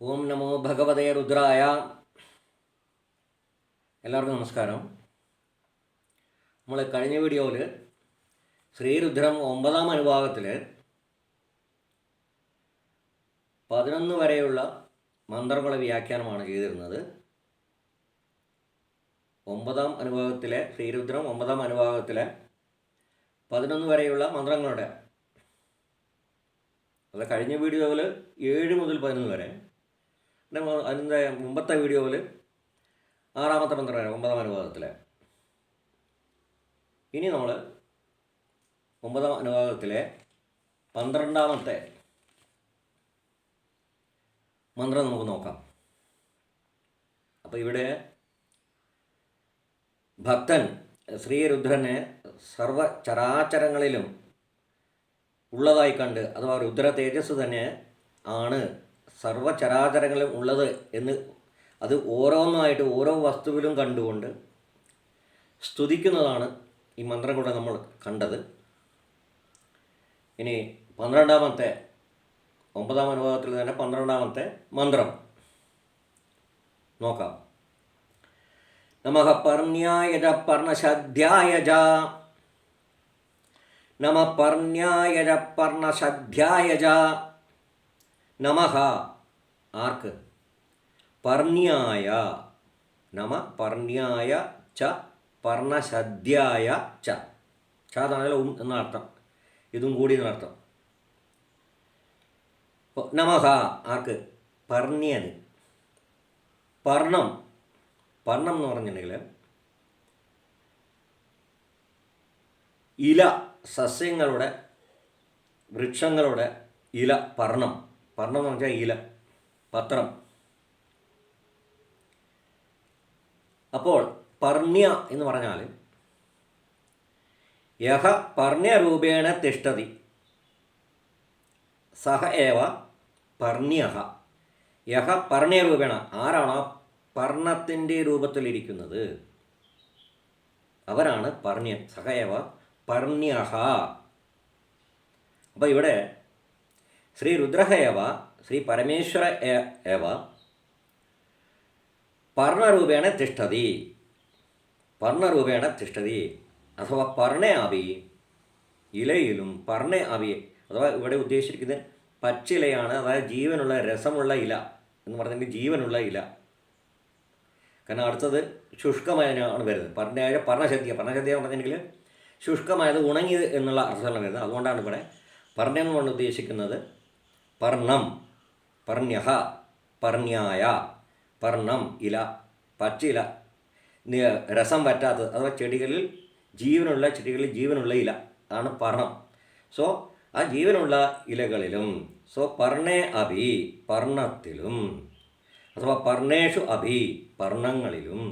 ഓം നമോ ഭഗവതേ രുദ്രായ. എല്ലാവർക്കും നമസ്കാരം. നമ്മൾ കഴിഞ്ഞ വീഡിയോയിൽ ശ്രീരുദ്രം ഒമ്പതാം അനുഭാഗത്തിൽ പതിനൊന്ന് വരെയുള്ള മന്ത്രങ്ങളെ വ്യാഖ്യാനമാണ് ചെയ്തിരുന്നത്. ഒമ്പതാം അനുഭാഗത്തിലെ ശ്രീരുദ്രം ഒമ്പതാം അനുഭാഗത്തിലെ പതിനൊന്ന് വരെയുള്ള മന്ത്രങ്ങളുടെ അത് കഴിഞ്ഞ വീഡിയോയിൽ ഏഴ് മുതൽ പതിനൊന്ന് വരെ അതിന്റെ മുമ്പത്തെ വീഡിയോയിൽ ആറാമത്തെ മന്ത്രം വരെ ഒമ്പതാം അനുവാദത്തിലെ ഇനി നമ്മൾ ഒമ്പതാം അനുവാദത്തിലെ പന്ത്രണ്ടാമത്തെ മന്ത്രം നമുക്ക് നോക്കാം. അപ്പോൾ ഇവിടെ ഭക്തൻ ശ്രീരുദ്രനെ സർവ ചരാചരങ്ങളിലും ഉള്ളതായി കണ്ട് അഥവാ രുദ്ര തേജസ് തന്നെ ആണ് സർവചരാചരങ്ങളിലും ഉള്ളത് എന്ന് അത് ഓരോന്നായിട്ട് ഓരോ വസ്തുവിലും കണ്ടുകൊണ്ട് സ്തുതിക്കുന്നതാണ് ഈ മന്ത്രം കൂടെ നമ്മൾ കണ്ടത്. ഇനി പന്ത്രണ്ടാമത്തെ ഒമ്പതാം അനുഭവത്തിൽ തന്നെ പന്ത്രണ്ടാമത്തെ മന്ത്രം. നോക്കാം. നമഃ പർണ്യായജ പർണശദ്ധ്യായജ നമ പർണ്യായജ പർണശദ്ധ്യായജ നമഃ. ആർക്ക്? പർണ്യായ. നമ പർണ്യായ ച പർണശദ്ധ്യായ ച. ച എന്നാണല്ലോ ഉം എന്നർത്ഥം ഇതും കൂടി എന്നർത്ഥം നമഹ ആർക്ക്? പർണ്യന് പർണം. പർണം എന്ന് പറഞ്ഞിട്ടുണ്ടെങ്കിൽ ഇല സസ്യങ്ങളുടെ വൃക്ഷങ്ങളുടെ ഇല പർണം. പർണം എന്ന് വെച്ചാൽ ഇല. പത്രം. അപ്പോൾ പർണ്യ എന്ന് പറഞ്ഞാൽ യഹ പർണ്യരൂപേണ തിഷ്ടതി സഹ ഏവ പർണ്യഹ. യഹ പർണ്യരൂപേണ. ആരാണോ പർണത്തിന്റെ രൂപത്തിലിരിക്കുന്നത് അവരാണ് പർണ്യൻ ഏവ പർണ്യഹ. അപ്പോൾ ഇവിടെ രുദ്രഹ ഏവ ശ്രീ പരമേശ്വര ഏ- ಪರ್ಣರೂಪೇಣ പർണരൂപേണ തിഷ്ടതി അഥവാ പർണേ ആവി ഇലയിലും പർണേ ആവി അഥവാ ഇവിടെ ഉദ്ദേശിച്ചിരിക്കുന്നത് പച്ചിലയാണ് അതായത് ജീവനുള്ള രസമുള്ള ഇല എന്ന് പറഞ്ഞെങ്കിൽ ജീവനുള്ള ഇല. കാരണം അടുത്തത് ശുഷ്കമായതിനാണ് വരുന്നത്. പർണയായ പർണശദ്യ. പർണശദ്യ എന്ന് പറഞ്ഞിട്ടുണ്ടെങ്കിൽ ശുഷ്കമായത് ഉണങ്ങിയത് എന്നുള്ള അർത്ഥമാണ് വരുന്നത്. അതുകൊണ്ടാണ് ഇവിടെ പർണ്യം കൊണ്ട് ഉദ്ദേശിക്കുന്നത്. പർണം പർണ്യഹ പർണ്യായ പർണം ഇല പച്ചില രസം പറ്റാത്തത് അഥവാ ചെടികളിൽ ജീവനുള്ള ചെടികളിൽ ജീവനുള്ള ഇല അതാണ് പർണം. സോ ആ ജീവനുള്ള ഇലകളിലും സോ പർണേ അഭി പർണത്തിലും അഥവാ പർണേഷു അഭി പർണങ്ങളിലും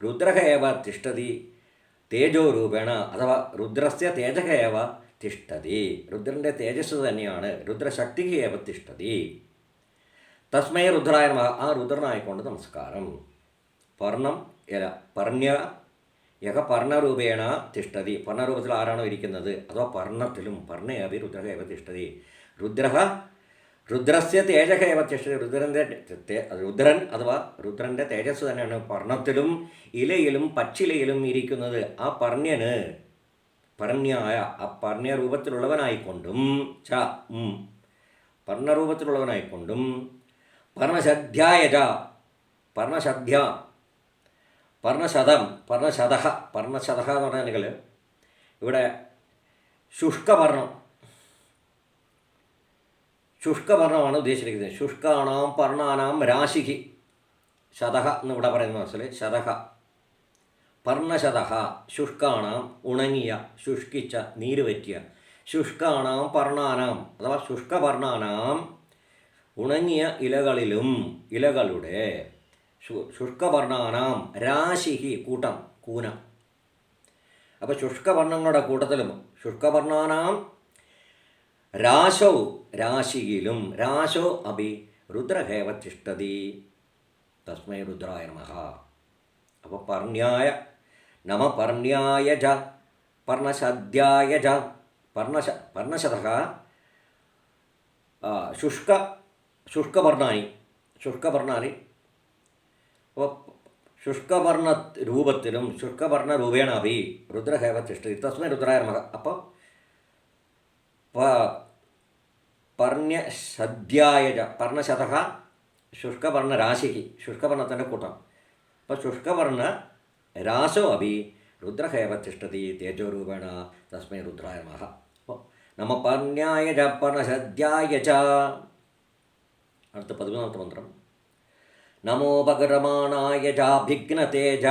രുദ്രഹ ഏവ തിഷ്ടതി തേജോരൂപേണ അഥവാ രുദ്രസ്യ തേജക ഏവ തിഷ്ടതി രുദ്രന്റെ തേജസ് തന്നെയാണ്. രുദ്രശക്തിക്ക് ഏവ തിഷ്ടതി തസ്മയ രുദ്രായ ആ രുദ്രനായിക്കൊണ്ട് നമസ്കാരം. പർണം ഇല പർണ്യ യക പർണരൂപേണ തിഷ്ടതി പർണരൂപത്തിൽ ആരാണോ ഇരിക്കുന്നത്? അഥവാ പർണത്തിലും പർണയവി രുദ്രഹ ഏവ തിഷ്ടതി രുദ്രഹ രുദ്രസ്യ തേജഹ ഏവ തിഷ്ടതി രുദ്രന്റെ രുദ്രൻ അഥവാ രുദ്രന്റെ തേജസ് തന്നെയാണ് പർണത്തിലും ഇലയിലും പച്ചിലയിലും ഇരിക്കുന്നത്. ആ പർണ്യന് പർണ്യായ ആ പർണ്യ രൂപത്തിലുള്ളവനായിക്കൊണ്ടും ച ഉം പർണരൂപത്തിലുള്ളവനായിക്കൊണ്ടും ച പർണശദ്ധ്യ പർണശതം പർണശത പർണശത എന്ന് പറഞ്ഞാൽ ഇവിടെ ശുഷ്കവർണം ശുഷ്കവർണമാണ് ഉദ്ദേശിച്ചിരിക്കുന്നത്. ശുഷ്കാണാം പർണാനാം രാശിഹി ശതഹ എന്ന് ഇവിടെ പറയുന്ന മനസ്സിൽ ശതഹ. പർണശതഹ ശുഷ്കാണാം ഉണങ്ങിയ ശുഷ്കിച്ച നീര് പറ്റിയ ശുഷ്കാണാം പർണാനാം അഥവാ ശുഷ്കപർണാനാം ഉണങ്ങിയ ഇലകളിലും ഇലകളുടെ ശു- ശുഷ്കപർണാനാം രാശിഹി കൂട്ടം കൂന. അപ്പോൾ ശുഷ്കവർണങ്ങളുടെ കൂട്ടത്തിലും ശുഷ്കവർണാനാം രാശോ രാശിയിലും രാശോ അഭി രുദ്രഹേവ തിഷ്ടതി തസ്മൈ രുദ്രായ നമഃ. അപ്പോൾ പർണ്യായ നമ പർണ്യായ ജ പർണശദ്യായ ജ പർണശ പർണശത ശുഷ്ക ശുഷ്കപർണാനി ശുഷ്കവർണാൽ അപ്പോൾ രൂപത്തിലും ശുഷ്കവർണ രൂപേണ അഭി രുദ്രഹേവ തിഷ്ഠതി. തസ്മൈ രുദ്രായ അപ്പോൾ പർണ്യശദ്യായ ച പർണശത ശുഷ്കവർണരാശി ശുഷ്കവർണത്തിന്റെ കൂട്ടം. അപ്പോൾ ശുഷ്കവർണ രാശോ അഭി രുദ്രഹേവ തിഷ്ഠതി തേജോരൂപേണ തസ്മൈ രുദ്രായ നമഃ അപ്പോൾ നമ പർണ്യായ ച പർണശദ്യായ ച അടുത്ത പതിമൂന്നാമത്തെ മന്ത്രം. നമോപകരമാണായ ചാഭിഘ്നതേജ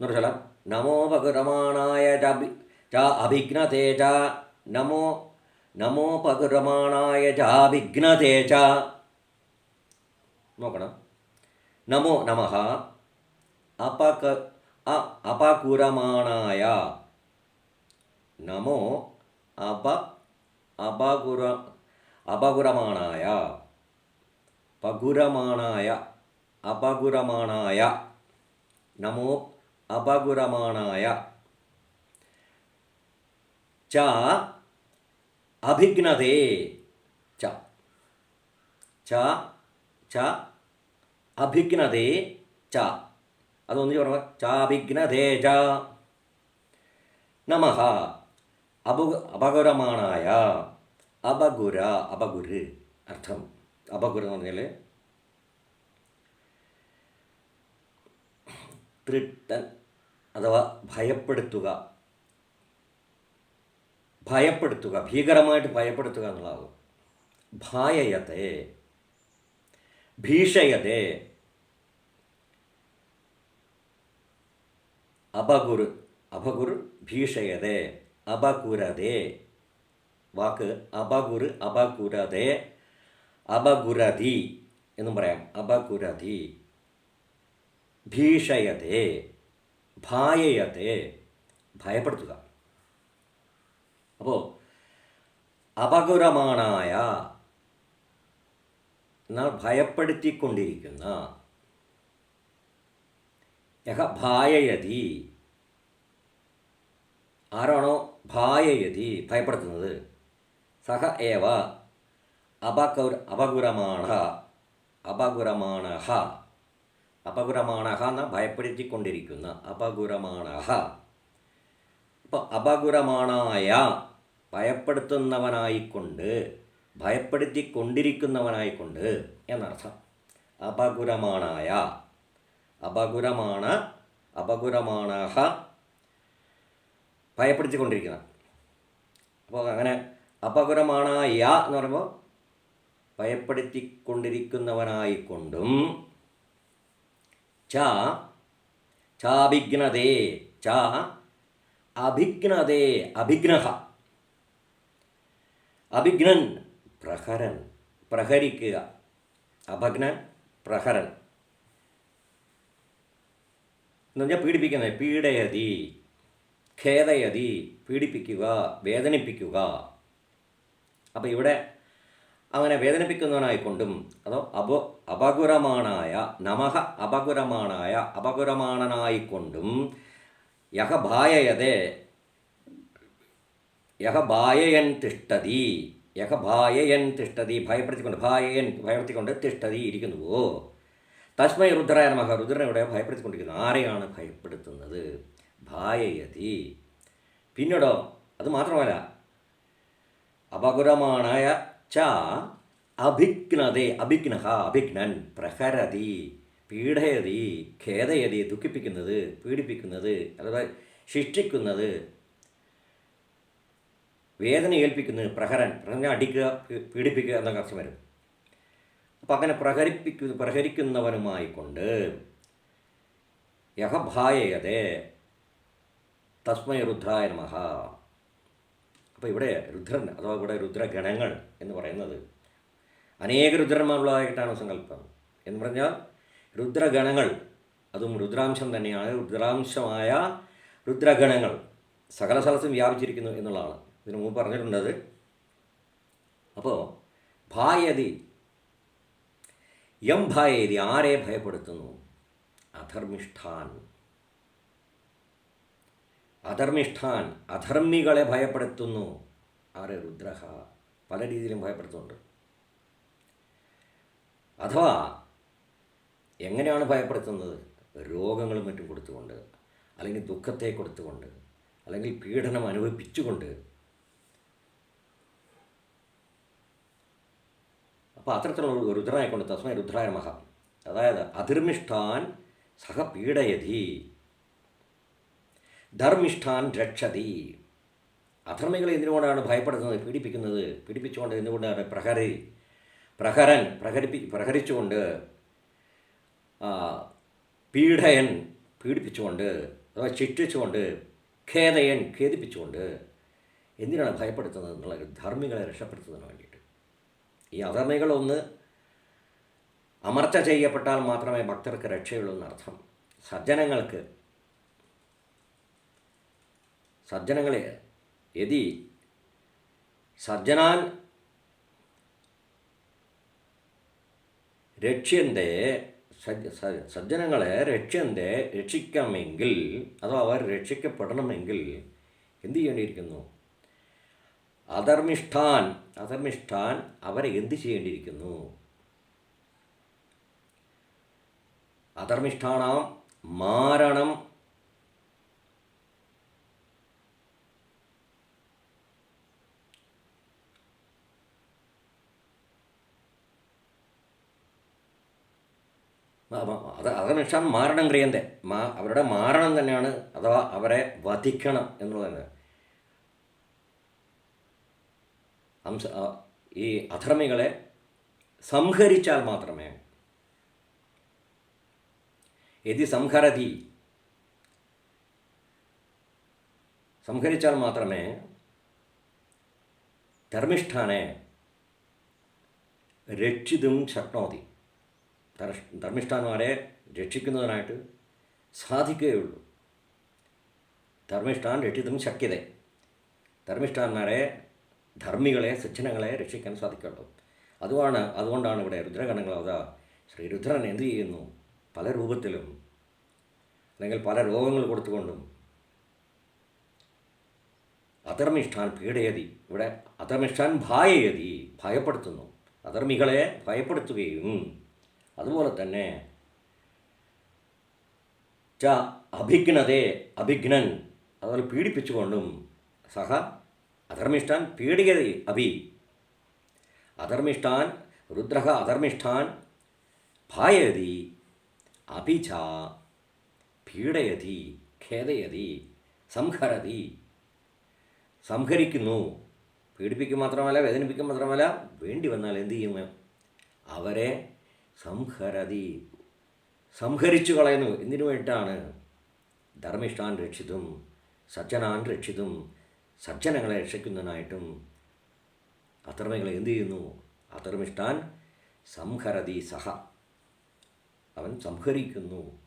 എന്നൊരു സ്ഥലം നമോപകരമാണായ ചാഭി ച അഭിഘ്നതേജ। നമോ നമോപകരമാണായ ചാഭിഘ്നതേജ നോക്കണം. നമോ നമ അപക അപകുരമാണായ. നമോ അപ അപകുര അപകുരമാണായ. പകുരമാണായ അപകുരമാണായ. നമോ അപകുരമാണായ. ച അഭിഘ്നതേ. ച ച ച അഭിഘ്നതേ. ച. അതൊന്ന് പറഞ്ഞ ചാഭിഘ്നതേ നമ. അപു അപകുരമാണായ. അപകുര അപകുര് അർത്ഥം. അപകുര എന്ന് പറഞ്ഞാൽ തൃട്ടൻ അഥവാ ഭയപ്പെടുത്തുക. ഭയപ്പെടുത്തുക ഭീകരമായിട്ട് ഭയപ്പെടുത്തുക എന്നുള്ളതാകും ഭായയത്തെ ഭീഷയതെ അപകുർ അപകുർ ഭീഷയതെ അപകുരതെ. വാക്ക് അപകുര് അപകുരതെ അപകുരതി എന്നും പറയാം. അപകുരതി. ഭീഷയതേ ഭായയതേ. ഭയപ്പെടുത്തുക. അപ്പോൾ അപകുരമാണായ എന്നാൽ ഭയപ്പെടുത്തിക്കൊണ്ടിരിക്കുന്ന യഹ ഭായയതി. ആരാണോ ഭായയതി ഭയപ്പെടുത്തുന്നത്? സഹ ഏവ? അപകൗ അപകുരമാണ അപകുരമാണ അപകുരമാണ എന്ന ഭയപ്പെടുത്തിക്കൊണ്ടിരിക്കുന്ന അപകുരമാണ അപ്പോൾ അപകുരമാണായ ഭയപ്പെടുത്തുന്നവനായിക്കൊണ്ട് ഭയപ്പെടുത്തിക്കൊണ്ടിരിക്കുന്നവനായിക്കൊണ്ട് എന്നർത്ഥം. അപകുരമാണായ. അപകുരമാണ് അപകുരമാണ ഭയപ്പെടുത്തിക്കൊണ്ടിരിക്കുന്ന അപ്പോൾ അങ്ങനെ അപകുരമാണായ എന്ന് പറയുമ്പോൾ ഭയപ്പെടുത്തിക്കൊണ്ടിരിക്കുന്നവനായിക്കൊണ്ടും ച ചാഭിഘ്നതേ ച അഭിഘ്നതേ അഭിഘ്ന അഭിഘ്നൻ പ്രഹരൻ പ്രഹരിക്കുക. അഭഗ്നൻ പ്രഹരൻ. എന്ന് പറഞ്ഞാൽ പീഡിപ്പിക്കുന്നത്. പീഡയതി ഖേദയതി പീഡിപ്പിക്കുക വേദനിപ്പിക്കുക. അപ്പോൾ ഇവിടെ അങ്ങനെ വേദനിപ്പിക്കുന്നവനായിക്കൊണ്ടും അതോ അപ അപകുരമാണായ നമഹ അപകുരമാണായ അപകുരമാണനായിക്കൊണ്ടും യഹ ഭായയതെ യഹ ഭായയൻ തിഷ്ടതി യഹ ഭായയൻ തിഷ്ടതി ഭയപ്പെടുത്തിക്കൊണ്ട് ഭായയൻ ഭയപ്പെടുത്തിക്കൊണ്ട് തിഷ്ടതി ഇരിക്കുന്നുവോ തസ്മൈ രുദ്രായ നമഹ രുദ്രനെ ഭയപ്പെടുത്തിക്കൊണ്ടിരിക്കുന്നു. ആരെയാണ് ഭയപ്പെടുത്തുന്നത്? ഭായയതി. പിന്നീടോ അത് മാത്രമല്ല അപകുരമാണായ ച അഭിഘ്നതേ അഭിഘ്ന അഭിഘ്നൻ പ്രഹരതി പീഡയതി ഖേദയതി ദുഃഖിപ്പിക്കുന്നത് പീഡിപ്പിക്കുന്നത് അഥവാ ശിക്ഷിക്കുന്നത് വേദന ഏൽപ്പിക്കുന്നത് പ്രഹരൻ പ്രഹരനെ അടിക്കുക പീഡിപ്പിക്കുക എന്നൊക്കെ അർത്ഥം വരും. അപ്പം അങ്ങനെ പ്രഹരിപ്പിക്കു പ്രഹരിക്കുന്നവനുമായിക്കൊണ്ട് യഹഭായയതേ തസ്മയ രുദ്രായ മഹ അപ്പോൾ ഇവിടെ രുദ്രൻ അഥവാ ഇവിടെ രുദ്രഗണങ്ങൾ എന്ന് പറയുന്നത് അനേക രുദ്രന്മാരുള്ളതായിട്ടാണ് സങ്കല്പം. എന്ന് പറഞ്ഞാൽ രുദ്രഗണങ്ങൾ അതും രുദ്രാംശം തന്നെയാണ് രുദ്രാംശമായ രുദ്രഗണങ്ങൾ. സകല സ്ഥലത്തും വ്യാപിച്ചിരിക്കുന്നു എന്നുള്ളതാണ്. ഇതിനു മുമ്പ് പറഞ്ഞിട്ടുണ്ടത്. അപ്പോൾ ഭായതി യം ഭയതി ആരെ ഭയപ്പെടുത്തുന്നു? അധർമ്മിഷ്ഠാൻ. അധർമ്മിഷ്ഠാൻ അധർമ്മികളെ ഭയപ്പെടുത്തുന്നു. ആരെ? രുദ്രഹ. പല രീതിയിലും ഭയപ്പെടുത്തുന്നുണ്ട്. അഥവാ എങ്ങനെയാണ് ഭയപ്പെടുത്തുന്നത്? രോഗങ്ങളും മറ്റും കൊടുത്തുകൊണ്ട് അല്ലെങ്കിൽ ദുഃഖത്തെ കൊടുത്തുകൊണ്ട് അല്ലെങ്കിൽ പീഡനം അനുഭവിപ്പിച്ചുകൊണ്ട് അപ്പോൾ അത്തരത്തിലുള്ള രുദ്രനെ കൊണ്ട് തസ്മൈ രുദ്രായ മഹ. അതായത് അധിർമിഷ്ഠാൻ സഹ പീഡയതി. ധർമ്മിഷ്ഠാൻ രക്ഷതി. അധർമ്മികളെ എന്തിനുകൊണ്ടാണ് ഭയപ്പെടുന്നത് പീഡിപ്പിക്കുന്നത്. പീഡിപ്പിച്ചുകൊണ്ട് എന്തുകൊണ്ടാണ്? പ്രഹരി പ്രഹരൻ പ്രഹരിപ്പി പ്രഹരിച്ചുകൊണ്ട് പീഡയൻ പീഡിപ്പിച്ചുകൊണ്ട് അഥവാ ശിക്ഷിച്ചുകൊണ്ട് ഖേദയൻ ഖേദിപ്പിച്ചുകൊണ്ട് എന്തിനാണ് ഭയപ്പെടുത്തുന്നത്? എന്നുള്ള ധർമ്മികളെ രക്ഷപ്പെടുത്തുന്നതിന് വേണ്ടിയിട്ട് ഈ അധർമ്മികളൊന്ന് അമർച്ച ചെയ്യപ്പെട്ടാൽ മാത്രമേ ഭക്തർക്ക് രക്ഷയുള്ളൂ എന്നർത്ഥം. സജ്ജനങ്ങൾക്ക് സജ്ജനങ്ങളെ യതി സജ്ജനാൻ രക്ഷ്യന്റെ സജ്ജനങ്ങളെ രക്ഷ്യന്റെ രക്ഷിക്കാമെങ്കിൽ അഥവാ അവർ രക്ഷിക്കപ്പെടണമെങ്കിൽ എന്ത് ചെയ്യേണ്ടിയിരിക്കുന്നു? അധർമ്മിഷ്ഠാൻ അധർമ്മിഷ്ഠാൻ അവരെ എന്ത് ചെയ്യേണ്ടിയിരിക്കുന്നു? അധർമ്മിഷ്ഠാണ മാരണം. അത് അധർമ്മിഷ്ഠാൻ മാരണം ക്രിയന്തേ മാ അവരുടെ മാരണം തന്നെയാണ് അഥവാ അവരെ വധിക്കണം എന്നുള്ളതാണ് ആ, ഈ അധർമ്മികളെ സംഹരിച്ചാൽ മാത്രമേ യതി സംഹരതി. സംഹരിച്ചാൽ മാത്രമേ ധർമ്മിഷ്ഠാനെ രക്ഷിതും ശക്നോതി. ധർമ്മിഷ്ഠാന്മാരെ രക്ഷിക്കുന്നതിനായിട്ട് സാധിക്കുകയുള്ളൂ. ധർമ്മിഷ്ഠാൻ രക്ഷിതും ശക്യത. ധർമ്മിഷ്ഠാന്മാരെ ധർമ്മികളെ സജ്ജനങ്ങളെ രക്ഷിക്കാൻ സാധിക്കുള്ളൂ. അതുമാണ് അതുകൊണ്ടാണ് ഇവിടെ രുദ്രഗണങ്ങൾ അതാ ശ്രീ രുദ്രൻ എന്ത് ചെയ്യുന്നു? പല രൂപത്തിലും അല്ലെങ്കിൽ പല രോഗങ്ങൾ കൊടുത്തുകൊണ്ടും അധർമ്മിഷ്ഠാൻ പീഡയതി ഇവിടെ അധർമ്മിഷ്ഠാൻ ഭായയതി ഭയപ്പെടുത്തുന്നു. അധർമ്മികളെ ഭയപ്പെടുത്തുകയും അതുപോലെ തന്നെ ച അഭിഘ്നതേ അഭിഘ്നൻ അതുപോലെ പീഡിപ്പിച്ചുകൊണ്ടും സഹ അധർമ്മിഷ്ഠാൻ പീഡിയതി അഭി. അധർമ്മിഷ്ഠാൻ രുദ്ര അധർമ്മിഷ്ഠാൻ ഭായതി അഭി ച പീഡയതി ഖേദയതി സംഹരതി. സംഹരിക്കുന്നു. പീഡിപ്പിക്കുക മാത്രമല്ല വേദനിപ്പിക്കുക മാത്രമല്ല വേണ്ടി വന്നാൽ എന്ത് ചെയ്യും? അവരെ സംഹരതി സംഹരിച്ചു കളയുന്നു. എന്തിനു വേണ്ടിയിട്ടാണ്? ധർമ്മിഷ്ഠാൻ രക്ഷിതും സജ്ജനാൻ രക്ഷിതും. സജ്ജനങ്ങളെ രക്ഷിക്കുന്നതിനായിട്ടും അധർമ്മികളെ എന്തു ചെയ്യുന്നു? അധർമ്മിഷ്ടാൻ സംഹരതി സഹ. അവൻ സംഹരിക്കുന്നു.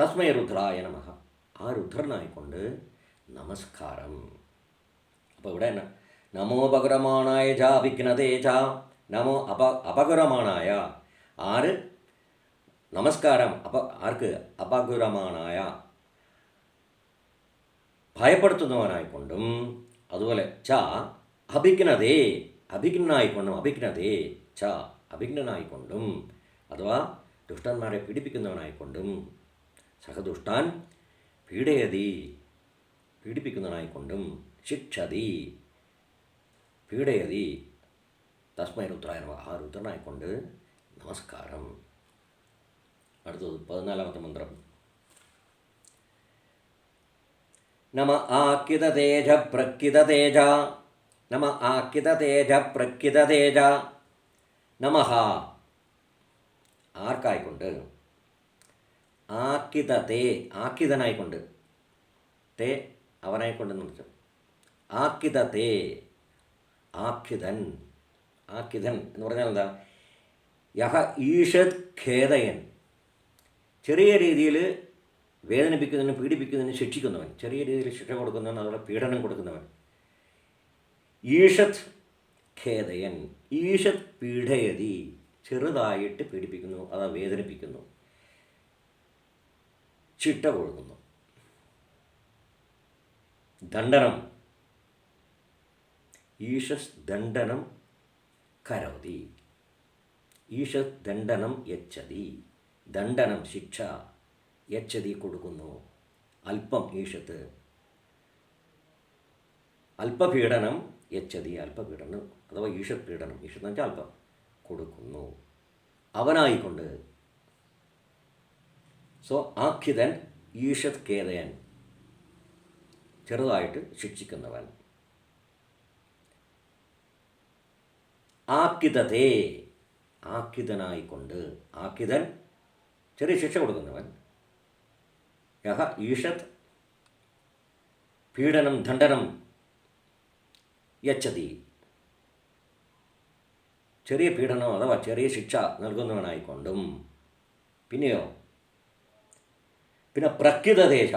തസ്മയ രുദ്രായ നമ. ആ രുദ്രനായിക്കൊണ്ട് നമസ്കാരം. അപ്പോൾ ഇവിടെ നമോപകരമാണായ ച വിഘ്നതേ ച നമോ അപ അപകരമാണായ. ആര്? നമസ്കാരം. അപ ആർക്ക്? അപകുരമാണായ. ഭയപ്പെടുത്തുന്നവനായിക്കൊണ്ടും അതുപോലെ ച അഭിഘ്നതേ അഭിഘ്നായിക്കൊണ്ടും അഭിഘ്നതേ ച അഭിഘ്നനായിക്കൊണ്ടും അഥവാ ദുഷ്ടന്മാരെ പീഡിപ്പിക്കുന്നവനായിക്കൊണ്ടും സഹദുഷ്ടാൻ പീഡയതി പീഡിപ്പിക്കുന്നവനായിക്കൊണ്ടും ശിക്ഷതി പീഡയതി. തസ്മൈ രുദ്രായ. ആ രുദ്രനായിക്കൊണ്ട് നമസ്കാരം. അടുത്തത് പതിനാലാമത്തെ മന്ത്രം. നമ ആക്കിത തേജ പ്രക്കിത തേജ നമ ആക്കിത തേജ പ്രക്കിത തേജ നമഹ ആർക്കായിക്കൊണ്ട്? ആക്കിത തേ ആക്കിതനായിക്കൊണ്ട്. തേ അവനായിക്കൊണ്ടെന്ന് വിളിച്ചു. ആക്കിത തേ ആഖിതൻ ആക്കിതൻ എന്ന് പറഞ്ഞാൽ എന്താ? യഹ ഈഷത് ഖേദയൻ. ചെറിയ രീതിയിൽ വേദനിപ്പിക്കുന്നതിനും പീഡിപ്പിക്കുന്നതിനും ശിക്ഷിക്കുന്നവൻ ചെറിയ രീതിയിൽ ശിക്ഷ കൊടുക്കുന്നവൻ അതുപോലെ പീഡനം കൊടുക്കുന്നവൻ. ഈഷത് ഖേദയൻ. ഈഷത് പീഡയതി ചെറുതായിട്ട് പീഡിപ്പിക്കുന്നു അതാ വേദനിപ്പിക്കുന്നു. ചിട്ട കൊടുക്കുന്നു. ദണ്ഡനം. ഈഷസ് ദണ്ഡനം കരോതി. ഈഷസ് ദണ്ഡനം യച്ചതി. ദണ്ഡനം ശിക്ഷ. യച്ചതി കൊടുക്കുന്നു. അല്പം ഈഷത്ത്. അല്പപീഡനം യച്ചതി അല്പപീഡനം അഥവാ ഈഷത് പീഡനം ഈഷത്ത് എന്ന് വെച്ചാൽ അല്പം കൊടുക്കുന്നു. അവനായിക്കൊണ്ട്. സോ ആഖിതൻ ഈഷത് കേതയൻ ചെറുതായിട്ട് ശിക്ഷിക്കുന്നവൻ. ആക്കിതതേ ആക്കിതനായിക്കൊണ്ട് ആക്കിതൻ ചെറിയ ശിക്ഷ കൊടുക്കുന്നവൻ. യഹ ഈഷത് പീഡനം ദണ്ഡനം യച്ചതി. ചെറിയ പീഡനം അഥവാ ചെറിയ ശിക്ഷ നൽകുന്നവനായിക്കൊണ്ടും. പിന്നെയോ? പിന്നെ പ്രകൃതദേശ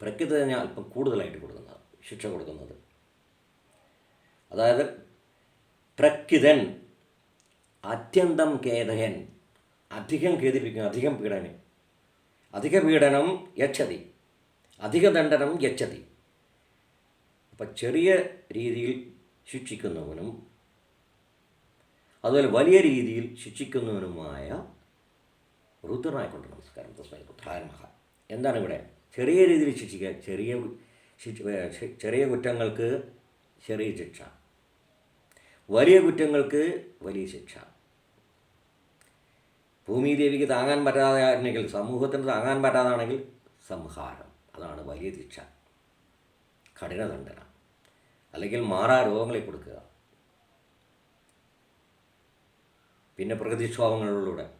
പ്രക്യുത ഞാൻ അല്പം കൂടുതലായിട്ട് കൊടുക്കുന്നത് ശിക്ഷ കൊടുക്കുന്നത്. അതായത് പ്രകൃതൻ അത്യന്തം ഖേദയൻ അധികം ഖേദിപ്പിക്കുന്ന അധികം പീഡനം അധിക പീഡനം യച്ഛതി. അധിക ദണ്ഡനം യച്ഛതി. അപ്പം ചെറിയ രീതിയിൽ ശിക്ഷിക്കുന്നവനും അതുപോലെ വലിയ രീതിയിൽ ശിക്ഷിക്കുന്നവനുമായ രുദ്രനായിക്കൊണ്ട് നമസ്കാരം. തസ്മൈ രുദ്രായ മഹ എന്താണ് ഇവിടെ? ചെറിയ രീതിയിൽ ശിക്ഷിക്കുക. ചെറിയ ചെറിയ കുറ്റങ്ങൾക്ക് ചെറിയ ശിക്ഷ. വലിയ കുറ്റങ്ങൾക്ക് വലിയ ശിക്ഷ. ഭൂമിദേവിക്ക് താങ്ങാൻ പറ്റാതെ സമൂഹത്തിന് താങ്ങാൻ പറ്റാതാണെങ്കിൽ സംഹാരം. അതാണ് വലിയ ശിക്ഷ. കഠിനദണ്ഡന. അല്ലെങ്കിൽ മാറാ രോഗങ്ങളെ കൊടുക്കുക. പിന്നെ പ്രകൃതിക്ഷോഭങ്ങളിലൂടെ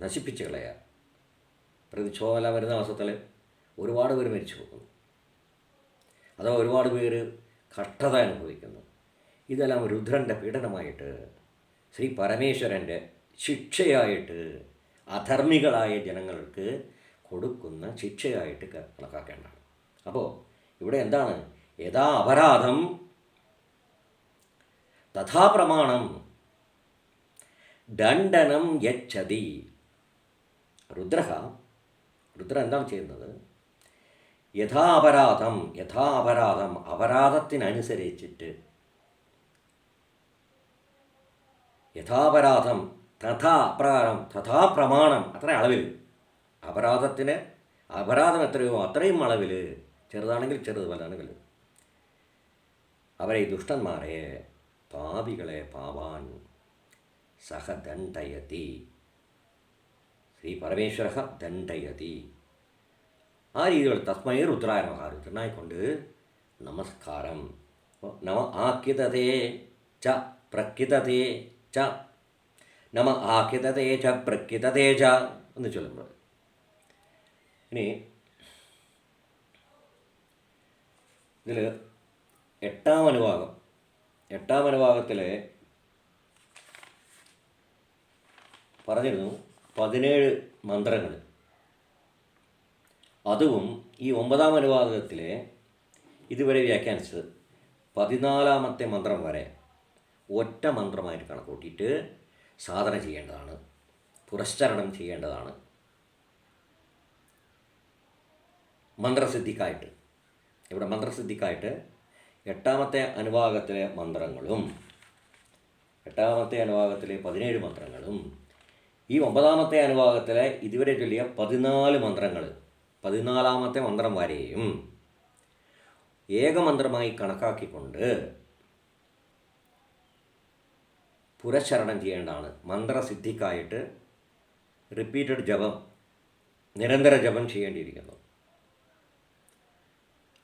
നശിപ്പിച്ച് കളയുക. പ്രകൃതിക്ഷോഭമെല്ലാം വരുന്ന മാസത്തിൽ ഒരുപാട് പേര് മരിച്ചു പോകുന്നു. അഥവാ ഒരുപാട് പേര് കഷ്ടത അനുഭവിക്കുന്നു. ഇതെല്ലാം രുദ്രന്റെ പീഡനമായിട്ട് ശ്രീ പരമേശ്വരന്റെ ശിക്ഷയായിട്ട് അധർമ്മികളായ ജനങ്ങൾക്ക് കൊടുക്കുന്ന ശിക്ഷയായിട്ട് കണക്കാക്കേണ്ടതാണ്. അപ്പോൾ ഇവിടെ എന്താണ്? യഥാ അപരാധം തഥാ പ്രമാണം ദണ്ഡനം യച്ഛതി. രുദ്ര രുദ്ര എന്താണ് ചെയ്യുന്നത്? യഥാ അപരാധം യഥാ അപരാധം അപരാധത്തിനനുസരിച്ചിട്ട് യഥാപരാധം തഥാ അപ്രകാരം തഥാ പ്രമാണം. അത്ര അളവിൽ അപരാധത്തിന് അപരാധം എത്രയോ അത്രയും അളവിൽ ചെറുതാണെങ്കിൽ ചെറുത് വലുതാണെങ്കിൽ. വലുത് അവരെ ദുഷ്ടന്മാരെ പാപികളെ പാവാൻ സഹ ദണ്ഡയതി ശ്രീ പരമേശ്വര ദണ്ഡയതി. ആ രീതിയിൽ തസ്മൈ രുദ്രായ മഹാരുദ്രനായിക്കൊണ്ട് നമസ്കാരം. നമ ആക്കിതതേ ച പ്രകിതതേ ച നമ ആക്കിതതേ തേജ പ്രഖ്യത തേജ എന്ന് ചൊല്ലുന്നത് ഇനി ഇതിൽ എട്ടാം അനുഭാഗം എട്ടാം അനുഭാഗത്തിലെ പറഞ്ഞിരുന്നു പതിനേഴ് മന്ത്രങ്ങൾ. അതും ഈ ഒമ്പതാം അനുവാദത്തിലെ ഇതുവരെ വ്യാഖ്യാനിച്ചത് പതിനാലാമത്തെ മന്ത്രം വരെ ഒറ്റ മന്ത്രമായിട്ട് കണക്കൂട്ടിയിട്ട് സാധന ചെയ്യേണ്ടതാണ് പുരസ്ചരണം ചെയ്യേണ്ടതാണ്. മന്ത്രസിദ്ധിക്കായിട്ട്. ഇവിടെ മന്ത്രസിദ്ധിക്കായിട്ട് എട്ടാമത്തെ അനുഭാഗത്തിലെ മന്ത്രങ്ങളും എട്ടാമത്തെ അനുഭാഗത്തിലെ പതിനേഴ് മന്ത്രങ്ങളും ഈ ഒമ്പതാമത്തെ അനുഭാഗത്തിലെ ഇതുവരെ ചൊല്ലിയ പതിനാല് മന്ത്രങ്ങൾ പതിനാലാമത്തെ മന്ത്രം വരെയും ഏകമന്ത്രമായി കണക്കാക്കിക്കൊണ്ട് പുരശരണം ചെയ്യേണ്ടതാണ്. മന്ത്രസിദ്ധിക്കായിട്ട് റിപ്പീറ്റഡ് ജപം നിരന്തര ജപം ചെയ്യേണ്ടിയിരിക്കുന്നു.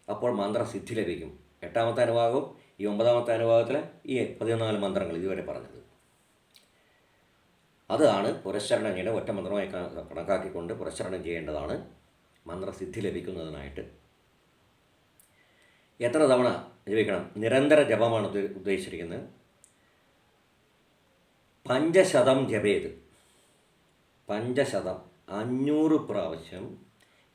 അപ്പോൾ മന്ത്രസിദ്ധി ലഭിക്കും. എട്ടാമത്തെ അനുഭാഗവും ഈ ഒമ്പതാമത്തെ അനുഭാഗത്തിൽ ഈ പതിനാല് മന്ത്രങ്ങൾ ഇതുവരെ പറഞ്ഞത്. അതാണ് പുരസ്ചരണം ചെയ്യേണ്ട ഒറ്റ മന്ത്രമായി കണ- കണക്കാക്കിക്കൊണ്ട് പുരശ്ശരണം ചെയ്യേണ്ടതാണ് മന്ത്രസിദ്ധി ലഭിക്കുന്നതിനായിട്ട്. എത്ര തവണ ജപിക്കണം? നിരന്തര ജപമാണ് ഉദ്ദ- ഉദ്ദേശിച്ചിരിക്കുന്നത്. പഞ്ചശതം ജപേത്. പഞ്ചശതം. അഞ്ഞൂറ് പ്രാവശ്യം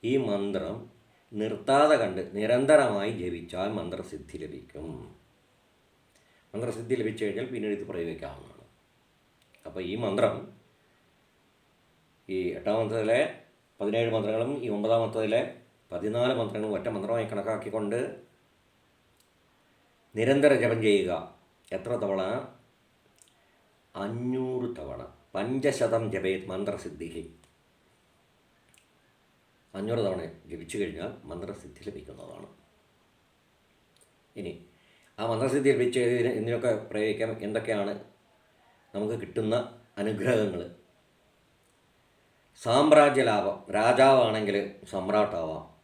ഈ മന്ത്രം നിർത്താതെ കണ്ട് നിരന്തരമായി ജപിച്ചാൽ മന്ത്രസിദ്ധി ലഭിക്കും. മന്ത്രസിദ്ധി ലഭിച്ചു കഴിഞ്ഞാൽ പിന്നീട് ഇത് പ്രയോഗിക്കാവുന്നതാണ്. അപ്പോൾ ഈ മന്ത്രം ഈ എട്ടാം മന്ത്രത്തിലെ പതിനേഴ് മന്ത്രങ്ങളും ഈ ഒമ്പതാം മന്ത്രത്തിലെ പതിനാല് മന്ത്രങ്ങളും ഒറ്റ മന്ത്രമായി കണക്കാക്കിക്കൊണ്ട് നിരന്തര ജപം ചെയ്യുക. എത്ര തവണ അഞ്ഞൂറ് തവണ. പഞ്ചശതം ജപയത് മന്ത്രസിദ്ധി അഞ്ഞൂറ് തവണ ജപിച്ചു കഴിഞ്ഞാൽ മന്ത്രസിദ്ധി ലഭിക്കുന്നതാണ്. ഇനി ആ മന്ത്രസിദ്ധി ലഭിച്ച് എന്തിനൊക്കെ പ്രയോഗിക്കാം എന്തൊക്കെയാണ് നമുക്ക് കിട്ടുന്ന അനുഗ്രഹങ്ങൾ? സാമ്രാജ്യ ലാഭം രാജാവാണെങ്കിൽ സമ്രാട്ടാവാം.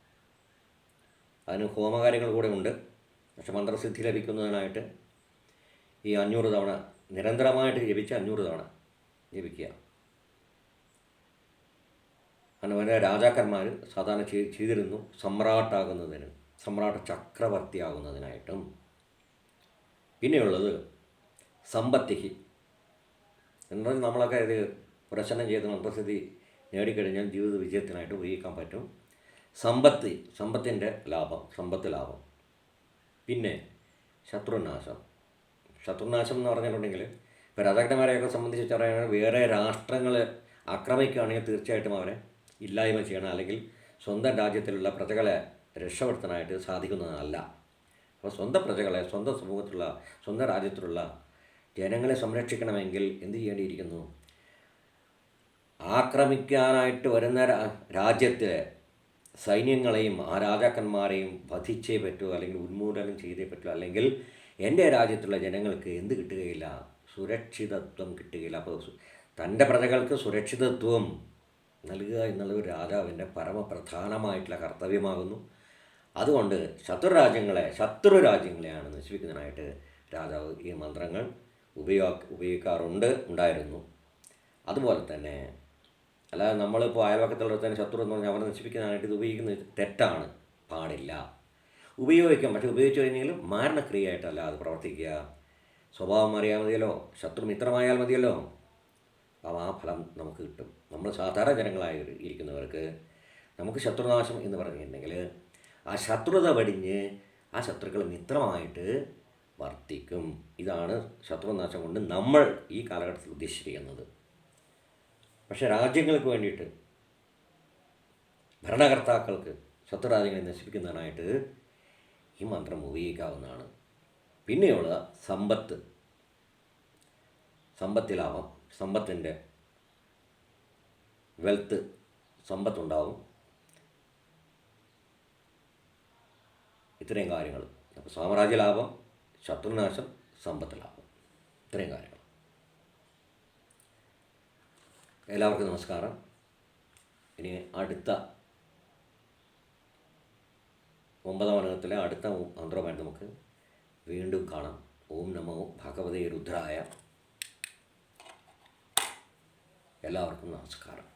അതിന് ഹോമകാര്യങ്ങൾ കൂടെ ഉണ്ട്. പക്ഷെ മന്ത്രസിദ്ധി ലഭിക്കുന്നതിനായിട്ട് ഈ അഞ്ഞൂറ് തവണ നിരന്തരമായിട്ട് ജപിച്ച് അഞ്ഞൂറ് തവണ ജപിക്കുക. അങ്ങനെ രാജാക്കന്മാർ സാധാരണ ചെയ്- ചെയ്തിരുന്നു സമ്രാട്ടാകുന്നതിന് സമ്രാട്ട് ചക്രവർത്തിയാകുന്നതിനായിട്ടും. പിന്നെയുള്ളത് സമ്പത്തിഹി എന്നാൽ നമ്മളൊക്കെ ഇത് പ്രശ്നം ചെയ്ത് മന്ത്രസ്ഥിതി നേടിക്കഴിഞ്ഞാൽ ജീവിത വിജയത്തിനായിട്ട് ഉപയോഗിക്കാൻ പറ്റും. സമ്പത്ത് സമ്പത്തിന്റെ ലാഭം സമ്പത്ത് ലാഭം. പിന്നെ ശത്രുനാശം. ശത്രുനാശം എന്ന് പറഞ്ഞിട്ടുണ്ടെങ്കിൽ ഇപ്പോൾ രാജാക്കന്മാരെയൊക്കെ സംബന്ധിച്ച് പറയുകയാണെങ്കിൽ വേറെ രാഷ്ട്രങ്ങൾ ആക്രമിക്കുകയാണെങ്കിൽ തീർച്ചയായിട്ടും അവരെ ഇല്ലായ്മ ചെയ്യണം അല്ലെങ്കിൽ സ്വന്തം രാജ്യത്തിലുള്ള പ്രജകളെ രക്ഷപ്പെടുത്താനായിട്ട് സാധിക്കുന്നതല്ല. അപ്പോൾ സ്വന്തം പ്രജകളെ സ്വന്തം സമൂഹത്തിലുള്ള സ്വന്തം രാജ്യത്തിലുള്ള ജനങ്ങളെ സംരക്ഷിക്കണമെങ്കിൽ എന്ത് ചെയ്യേണ്ടിയിരിക്കുന്നു? ആക്രമിക്കാനായിട്ട് വരുന്ന രാജ്യത്തെ സൈന്യങ്ങളെയും ആ രാജാക്കന്മാരെയും വധിച്ചേ പറ്റൂ അല്ലെങ്കിൽ ഉന്മൂലനം ചെയ്തേ പറ്റൂ അല്ലെങ്കിൽ എന്റെ രാജ്യത്തുള്ള ജനങ്ങൾക്ക് എന്ത് കിട്ടുകയില്ല? സുരക്ഷിതത്വം കിട്ടുകയില്ല. അപ്പോൾ തന്റെ പ്രജകൾക്ക് സുരക്ഷിതത്വം നൽകുക എന്നുള്ള ഒരു രാജാവിന്റെ പരമപ്രധാനമായിട്ടുള്ള കർത്തവ്യമാകുന്നു. അതുകൊണ്ട് ശത്രു രാജ്യങ്ങളെ ശത്രു രാജ്യങ്ങളെയാണ് നശിപ്പിക്കുന്നതിനായിട്ട് രാജാവ് ഈ മന്ത്രങ്ങൾ ഉപയോഗ ഉപയോഗിക്കാറുണ്ട് ഉണ്ടായിരുന്നു. അതുപോലെ തന്നെ അല്ലാതെ നമ്മളിപ്പോൾ അയൽവക്കത്തുള്ള തന്നെ ശത്രു എന്ന് പറഞ്ഞാൽ അവരെ നശിപ്പിക്കാനായിട്ട് ഇത് ഉപയോഗിക്കുന്നത് തെറ്റാണ്. പാടില്ല. ഉപയോഗിക്കാം. പക്ഷേ ഉപയോഗിച്ച് കഴിഞ്ഞാൽ മാരണക്രിയയായിട്ടല്ല അത് പ്രവർത്തിക്കുക. സ്വഭാവം അറിയാൻ മതിയല്ലോ ശത്രു മിത്രമായാൽ മതിയല്ലോ. അപ്പോൾ ആ ഫലം നമുക്ക് കിട്ടും. നമ്മൾ സാധാരണ ജനങ്ങളായി ഇരിക്കുന്നവർക്ക് നമുക്ക് ശത്രുനാശം എന്ന് പറഞ്ഞിട്ടുണ്ടെങ്കിൽ ആ ശത്രുത വടിഞ്ഞ് ആ ശത്രുക്കൾ മിത്രമായിട്ട് വർത്തിക്കും. ഇതാണ് ശത്രുനാശം കൊണ്ട് നമ്മൾ ഈ കാലഘട്ടത്തിൽ ഉദ്ദേശിച്ചിരിക്കുന്നത്. പക്ഷേ രാജ്യങ്ങൾക്ക് വേണ്ടിയിട്ട് ഭരണകർത്താക്കൾക്ക് ശത്രുരാജ്യങ്ങളെ നശിപ്പിക്കുന്നതിനായിട്ട് ഈ മന്ത്രം ഉപയോഗിക്കാവുന്നതാണ്. പിന്നെയുള്ള സമ്പത്ത്. സമ്പത്തിലാവാം സമ്പത്തിന്റെ വെൽത്ത് സമ്പത്തുണ്ടാവും. ഇത്രയും കാര്യങ്ങൾ. അപ്പോൾ സാമ്രാജ്യ ലാഭം ശത്രുനാശം സമ്പത്ത് ലാഭം. ഇത്രയും കാര്യങ്ങൾ. എല്ലാവർക്കും നമസ്കാരം. ഇനി അടുത്ത ഒമ്പതാം വർഗത്തിലെ അടുത്ത മന്ത്രമായി നമുക്ക് വീണ്ടും കാണാം. ഓം നമോ ഭഗവതേ രുദ്രായ. എല്ലാവർക്കും നമസ്കാരം.